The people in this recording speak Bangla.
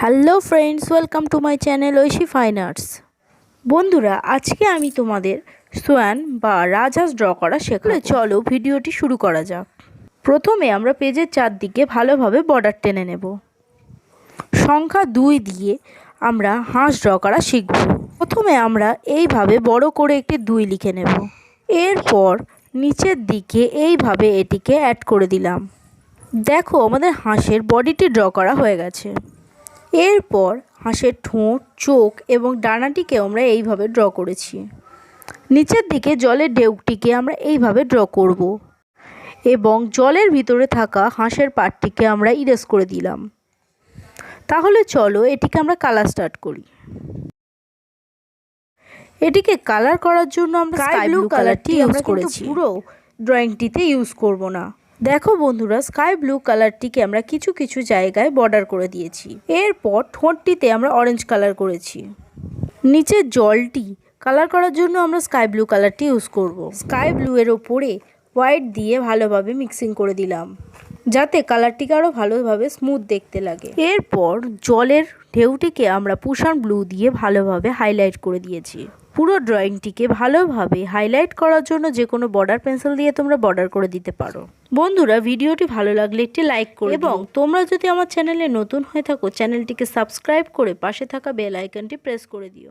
Hello friends, welcome to my channel Oishi fine arts. বন্ধুরা, আজকে আমি তোমাদের সোয়ান বা রাজহাঁস ড্র করা শেখালে চলো ভিডিওটি শুরু করা যাক। প্রথমে আমরা পেজের চারদিকে ভালোভাবে বর্ডার টেনে নেব। সংখ্যা দুই দিয়ে আমরা হাঁস ড্র করা শিখব। প্রথমে আমরা এইভাবে বড় করে একটি দুই লিখে নেব। এরপর নিচের দিকে এইভাবে এটিকে অ্যাড করে দিলাম। দেখো, আমাদের হাঁসের বডিটি ড্র করা হয়ে গেছে। এরপর হাঁসের ঠোঁট চোখ এবং ডানাটিকে আমরা এইভাবে ড্র করেছি। নিচের দিকে জলের ঢেউটিকে আমরা এইভাবে ড্র করব এবং জলের ভিতরে থাকা হাঁসের পাটটিকে আমরা ইরেজ করে দিলাম। তাহলে চলো এটিকে আমরা কালার স্টার্ট করি। এটিকে কালার করার জন্য আমরা স্কাই ব্লু কালারটি ইউজ করেছি। পুরো ড্রয়িংটিতে ইউজ করব না। দেখো বন্ধুরা স্কাই ব্লু কালারটিকে আমরা কিছু কিছু জায়গায় বর্ডার করে দিয়েছি। এরপর ঠোঁটটিতে আমরা অরেঞ্জ কালার করেছি। নিচের জলটি কালার করার জন্য আমরা স্কাই ব্লু কালারটি ইউজ করব। স্কাই ব্লু এর ওপরে হোয়াইট দিয়ে ভালোভাবে মিক্সিং করে দিলাম। যাতে কালারটিকে আরও ভালোভাবে স্মুথ দেখতে লাগে। এরপর জলের ঢেউটিকে আমরা পুষান ব্লু দিয়ে ভালোভাবে হাইলাইট করে দিয়েছি। পুরো ড্রয়িংটিকে ভালোভাবে হাইলাইট করার জন্য যে কোনো বর্ডার পেন্সিল দিয়ে তোমরা বর্ডার করে দিতে পারো। বন্ধুরা, ভিডিওটি ভালো লাগলে একটি লাইক করো এবং তোমরা যদি আমার চ্যানেলে নতুন হয়ে থাকো চ্যানেলটিকে সাবস্ক্রাইব করে পাশে থাকা বেল আইকনটি প্রেস করে দিও।